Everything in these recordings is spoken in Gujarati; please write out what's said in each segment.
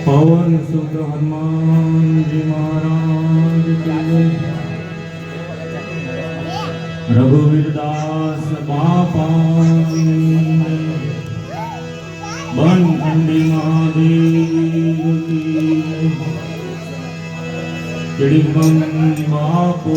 પવન સુત હનુમાનજી મહારાજ રઘુવીરદાસ રઘુવીર દાસ બાપાની બન ઠંડી મહાદેવ કી બાપુ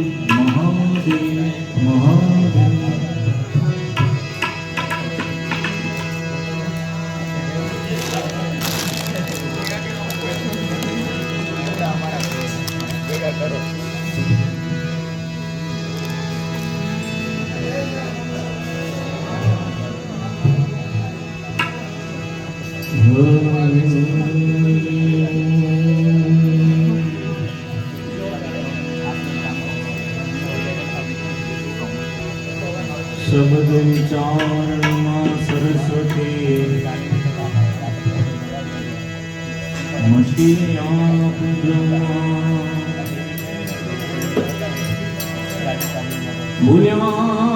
શબ્દ વિચારણમાં સરસ્વતી મશીયા પૂજવા ભૂલ્યા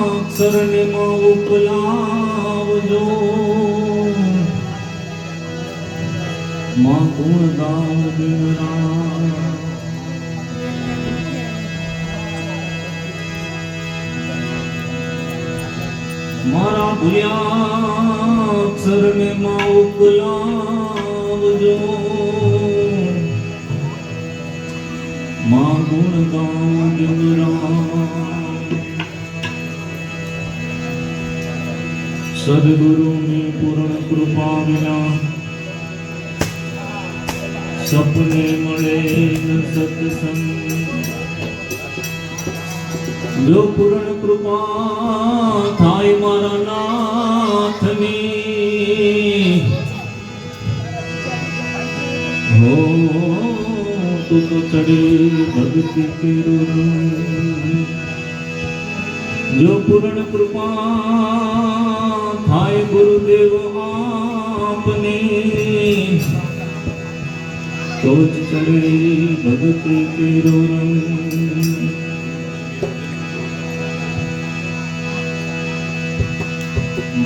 અક્ષરને માં ઉપલાવજો માં ગુણ ગાવ દિનરા મારા ભૂલ્યા અક્ષરને માં ઉપલાવજો માં ગુણ દિનરા સદગુરુની પૂર્ણ કૃપા વિના સપને મળે સત્સંગ. જો પૂર્ણ કૃપા થાય મારા નાથની. હો, તું તો ચડે ભક્તિ કેરો જો પૂર્ણ કૃપા થાય ગુરુદેવ આપની. તો જ ચડે ભક્તિ કેરો રંગ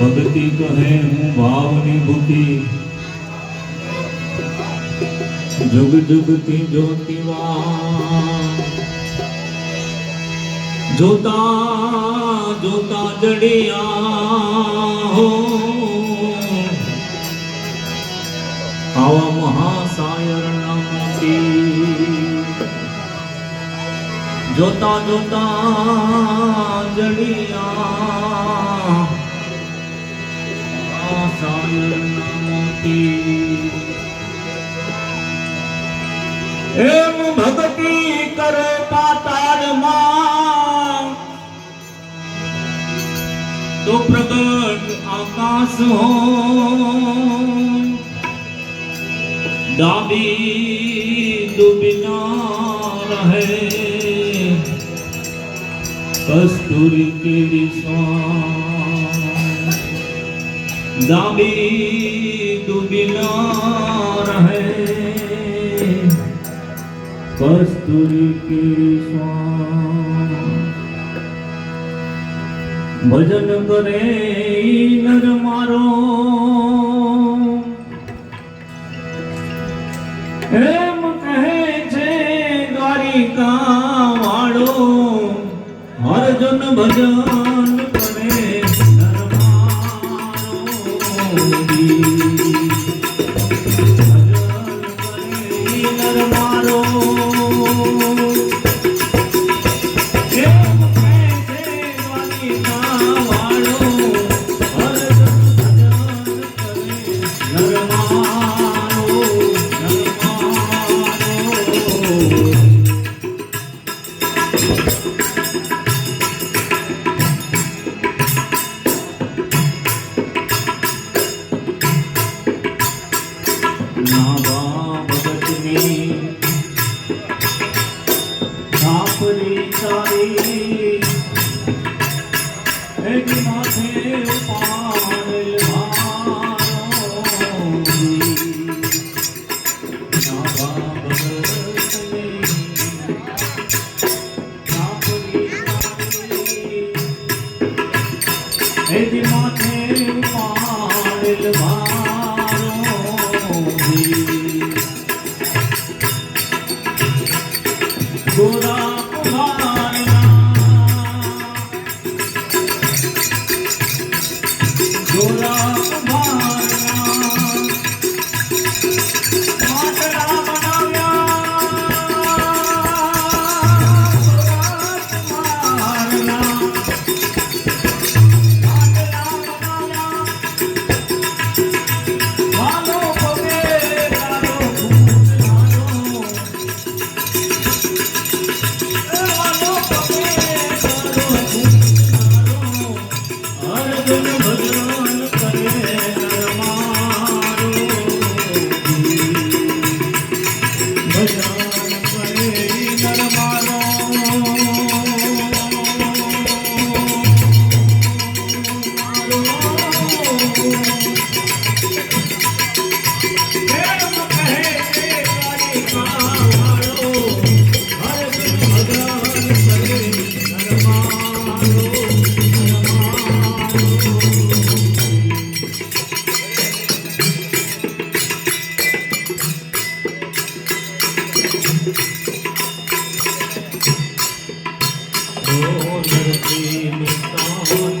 ભક્તિ કહે હું ભાવની ભૂતિ જુગ જુગતી જ્યોતિવા જોતા જોતા જડિયા હો આવા મહાસાયર મોતી જોતા જોતા જડિયા એમ ભક્તિ કરે પાતાળમાં. તો પ્રગટ આકાશ હો ડાબી ડૂબના રહે. કસ્તુરી કેરી સ્વામ દાબી ડૂબી રહે કસ્તુરી કેરી ભજન કરે નર મારો એમ કહે છે દ્વારિકા વાળો અર્જુન ભજન ગોરા તો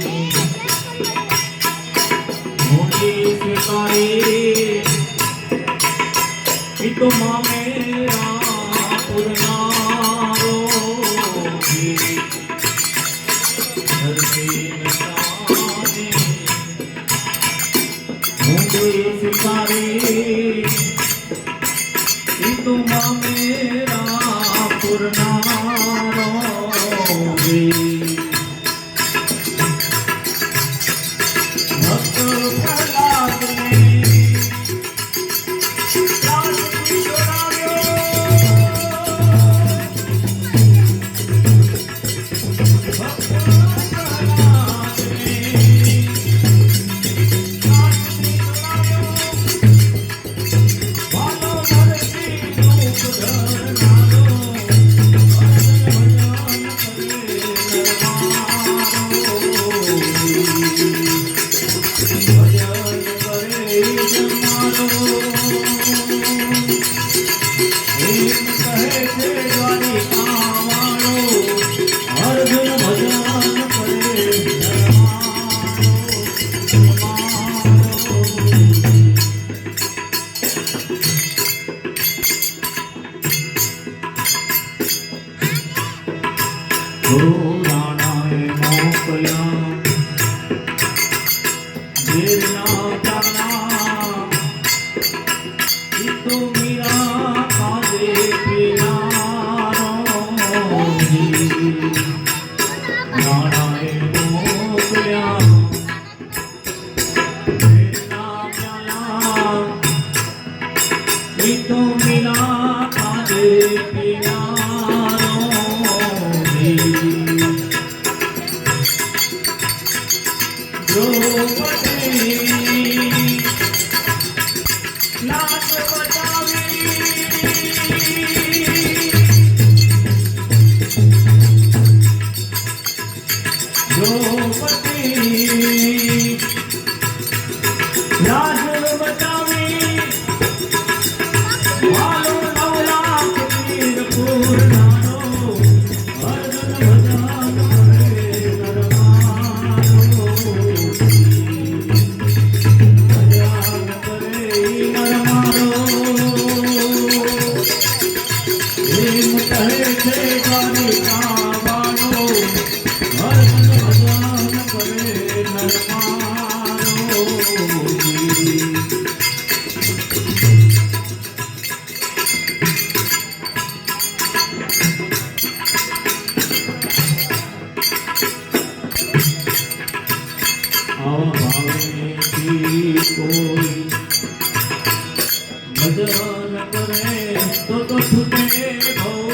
পূর্ণ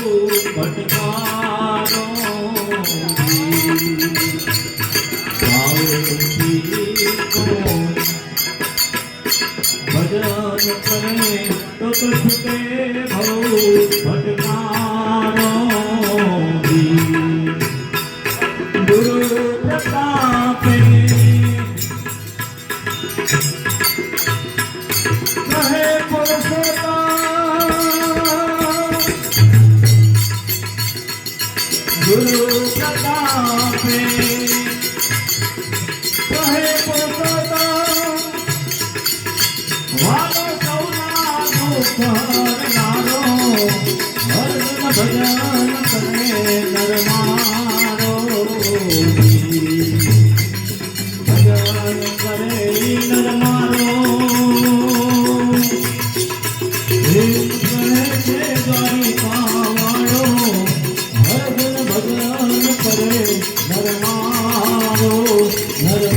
मटका સતાપે કહે પોતા વાલો સૌના દુઃખ હરનારો હરણ ભજન કરે નરમા Let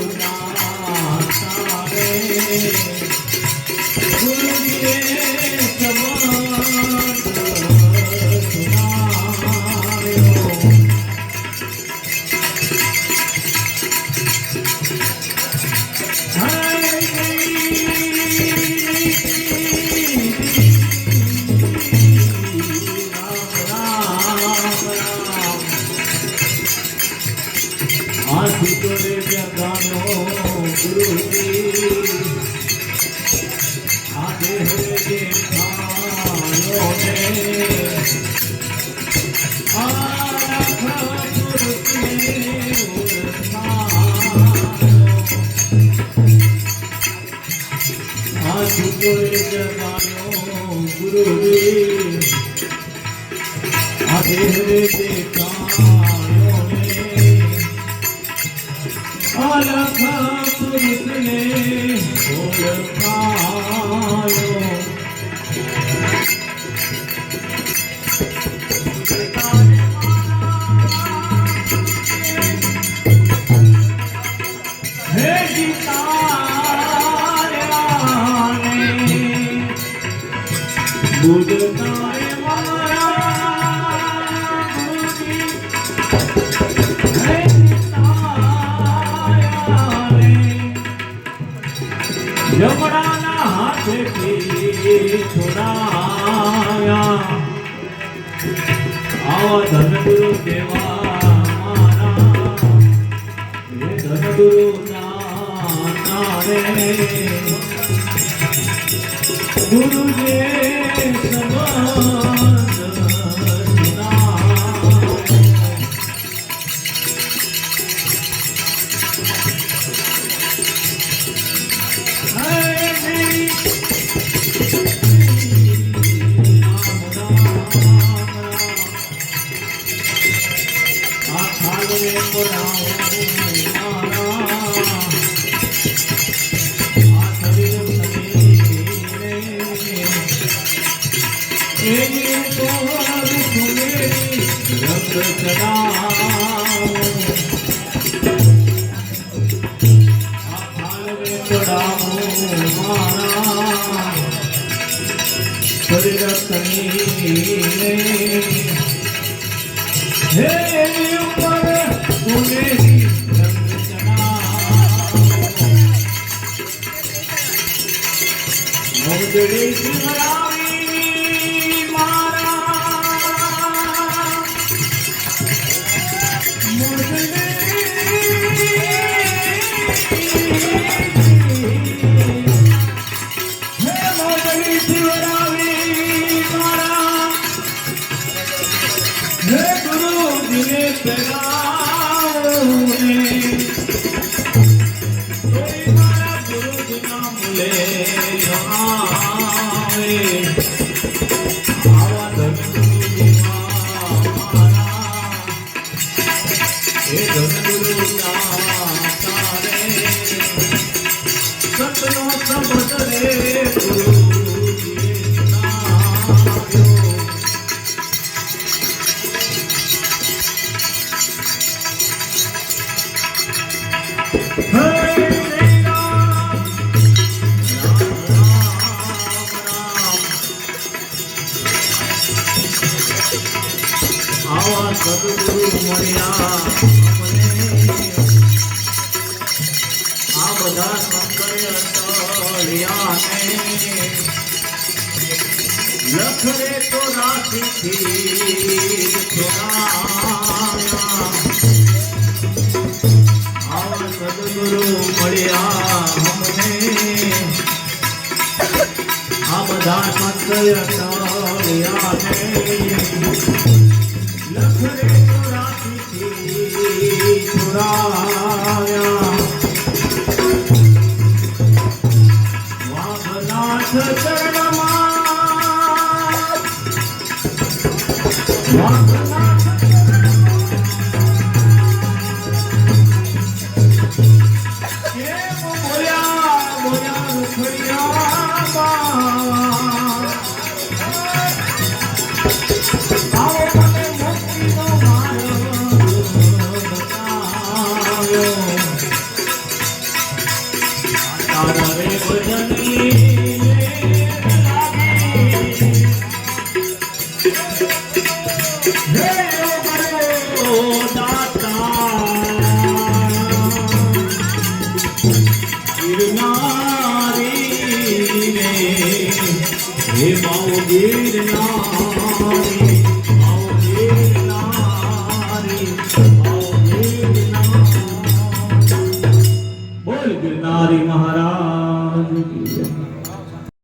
আমার ગુરુ હરે દેવ ધનગુરુ દેવા હે ધનગુરુ ના ગુરુજી હે ઉપર ઉમેરી રંગ ચણા મોદરી લખરે તો છોડાયા આવા સદગુરુ મળ્યા અમને આ બધા સંકળે राम Ahora me soy.